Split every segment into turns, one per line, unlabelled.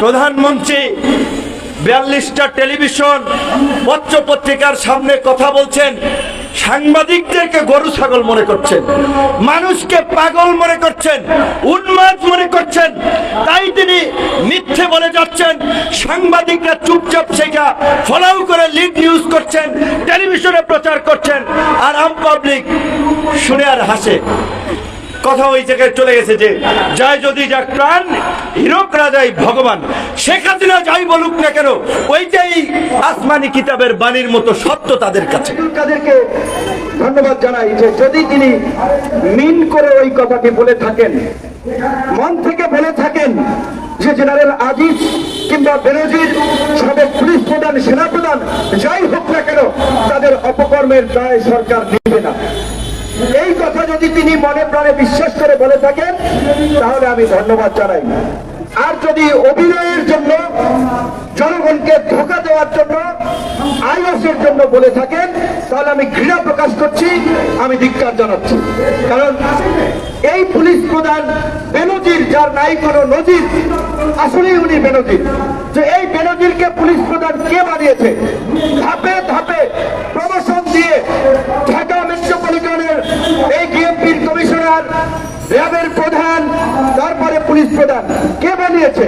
প্রধানমন্ত্রী, বিয়াল্লিশটা টেলিভিশন পত্র পত্রিকার সামনে কথা বলছেন, সাংবাদিকদেরকে গরু ছাগল মনে করছেন, মানুষকে পাগল মনে করছেন, উন্মাদ মনে করছেন, তাই তিনি মিথ্যে বলে যাচ্ছেন, সাংবাদিকরা চুপচাপ সেটা ফলাও করে লিড নিউজ করছেন, টেলিভিশনে প্রচার করছেন, আর আম পাবলিক শুনে আর হাসে। কথা ওই জায়গায় চলে গেছে যে জয় যদি যাক প্রাণ, হীরক রাজাই ভগবান, শেখ হাসিনা যাই বলুক না কেন, ওইটাই আসমানি কিতাবের বাণীর মতো সত্য তাদের কাছে।
ধন্যবাদ জানাই যে যদি তিনি মিন করে ওই কথাটি বলে থাকেন, মন থেকে বলে থাকেন যে জেনারেল আজিজ কিংবা বেনজির সাবেক পুলিশ প্রধান, সেনা প্রধান, যাই হোক না কেন, তাদের অপকর্মের দায় সরকার নেবে না। যদি তিনি মনে প্রাণে বিশ্বাস করে বলে থাকেন, তাহলে আমি ধন্যবাদ জানাই। আর যদি অভিনয়ের জন্য, জনগণকে ধোকা দেওয়ার জন্য, আইএসের জন্য বলে থাকেন, তাহলে আমি ঘৃণা প্রকাশ করছি, আমি ধিক্কার জানাচ্ছি। কারণ এই পুলিশ প্রধান বেনজির, যার নাই কোনো নজির, আসলেই উনি বেনজির। যে এই বেনজিরকে পুলিশ প্রধান কে বানিয়েছে? ধাপে ধাপে র্যাবের প্রধান, তারপরে পুলিশ প্রধান। কে বানিয়েছে?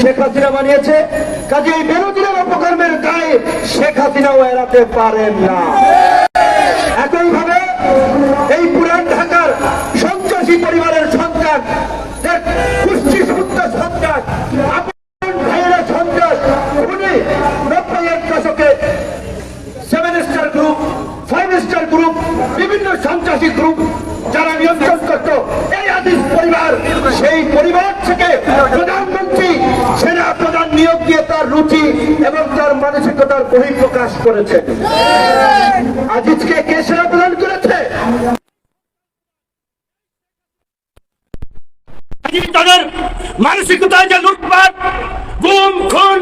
শেখ হাসিনা বানিয়েছে। কাজে এই বেরোজিনের অপকর্মের গায়ে শেখ হাসিনাও এড়াতে পারেন না। একইভাবে এই পুরান ঢাকার সন্ত্রাসী পরিবারের সন্তান seven star group five star group বিভিন্ন সন্ত্রাসী গ্রুপ যারা নিয়ন্ত্রণ সেই পরিবার থেকে প্রধানমন্ত্রী, সেনা প্রধান নিয়োগ দিয়ে তার রুচি এবং তার মানসিকতার বহিঃপ্রকাশ করেছে। আজিজকে কে সেনা প্রদান করেছে?
তাদের মানসিকতায় যে লুটপাট, গুম, খুন,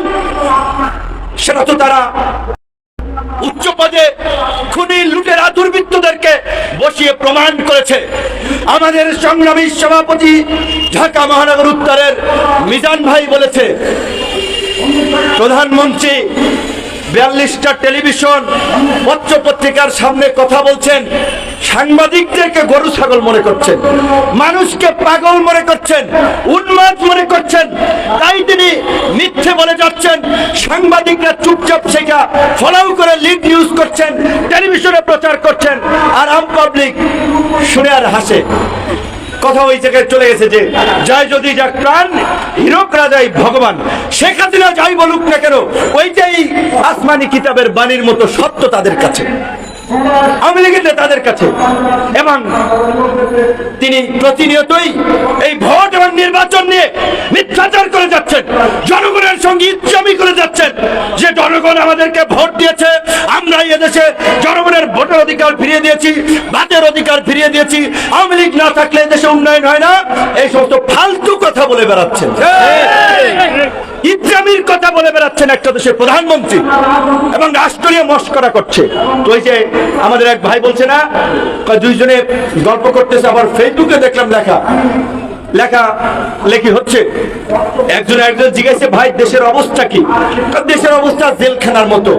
সেটা তো তারা উচ্চ পদে খুনি, লুটেরা, দুর্বৃত্তদেরকে বসিয়ে প্রমাণ করেছে। আমাদের সংগ্রামী সভাপতি ঢাকা মহানগর উত্তরের মিজান ভাই বলেছে, প্রধানমন্ত্রী বিয়াল্লিশটা টেলিভিশন পত্র পত্রিকার সামনে কথা বলছেন, সাংবাদিকদেরকে গরু ছাগল মনে করছেন, মানুষকে পাগল মনে করছেন, উন্মাদ মনে করছেন, তাই তিনি মিথ্যে বলে যাচ্ছেন, সাংবাদিকরা চুপচাপ সেটা ফলাও করে লিড নিউজ করছেন, টেলিভিশনে প্রচার করছেন শুনে আর হাসে। কথা ওই জায়গায় চলে গেছে যে জয় যদি যাক প্রাণ হীরক রাজাই ভগবান। শেখ যাই বলুক না কেন ওইটাই আসমানি কিতাবের বাণীর মতো সত্য তাদের কাছে। কাছে। এবং তিনি প্রতিনিয়তই এই ভোট এবং নির্বাচন নিয়ে মিথ্যাচার করে যাচ্ছেন। জনগণের সঙ্গে ইচ্ছামি করে যাচ্ছেন। যে জনগণ আমাদেরকে ভোট দিয়েছে আমরা এদেশে জনগণের ভোটের অধিকার ফিরিয়ে দিয়েছি ভাতের অধিকার ফিরিয়ে দিয়েছি। আওয়ামী লীগ না থাকলে দেশে উন্নয়ন হয় না। এই সমস্ত ফালতু কথা বলে বেড়াচ্ছেন। ইসলামীর কথা বলে বেড়াচ্ছেন একটা দেশের প্রধানমন্ত্রী এবং রাষ্ট্রীয় মস্করা করছে। তো ওই যে আমাদের এক ভাই বলছে না দুইজনে গল্প করতেছে আবার ফেসবুকে দেখলাম লেখা। লেখা লেখি হচ্ছে একজন একজন জিজ্ঞাসা ভাই দেশের অবস্থা কি? দেশের অবস্থা জেলখানার মতো।